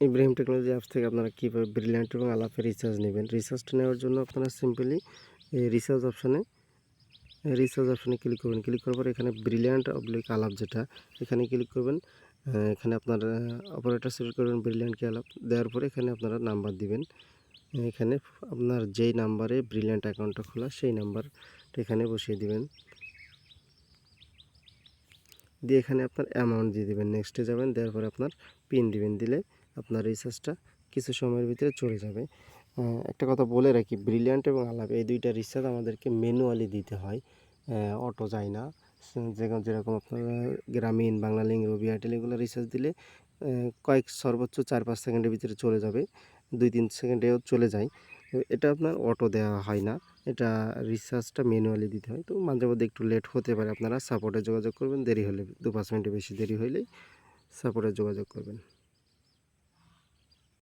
Ibrahim technology apps থেকে আপনারা কীভাবে ব্রিলিয়ান্ট এবং আলাপে রিচার্জ নেবেন? রিচার্জটা নেওয়ার জন্য আপনারা সিম্পলি এই রিচার্জ অপশানে রিচার্জ অপশানে ক্লিক করবেন। ক্লিক করার পর এখানে ব্রিলিয়ান্ট অবলিক আলাপ যেটা, এখানে ক্লিক করবেন। এখানে আপনার অপারেটর সিলেক্ট করবেন ব্রিলিয়ান্ট কি আলাপ। দেওয়ার পরে এখানে আপনারা নাম্বার দিবেন। এখানে আপনার যেই নাম্বারে ব্রিলিয়ান্ট অ্যাকাউন্টটা খোলা, সেই নাম্বারটা এখানে বসিয়ে দিবেন। দিয়ে এখানে আপনার অ্যামাউন্ট দিয়ে দিবেন। নেক্সটে যাবেন, দেওয়ার পরে আপনার পিন দিবেন। দিলে আপনার রিচার্জটা কিছু সময়ের ভিতরে চলে যাবে। একটা কথা বলে রাখি ব্রিলিয়ান্ট এবং আলাপ, এই দুইটা রিচার্জ আমাদেরকে ম্যানুয়ালি দিতে হয়। অটো যায় না যেরকম যেরকম আপনার গ্রামীণ বাংলালিঙ্ক রবি এয়ারটেল এগুলো রিচার্জ দিলে কয়েক সর্বোচ্চ চার পাঁচ সেকেন্ডের ভিতরে চলে যাবে দুই তিন সেকেন্ডেও চলে যায়। এটা আপনার অটো দেওয়া হয় না, এটা রিচার্জটা ম্যানুয়ালি দিতে হয়। তো মাঝে মধ্যে একটু লেট হতে পারে, আপনারা সাপোর্টে যোগাযোগ করবেন, দেরি হলে দু পাঁচ মিনিটে বেশি দেরি হলেই সাপোর্টে যোগাযোগ করবেন।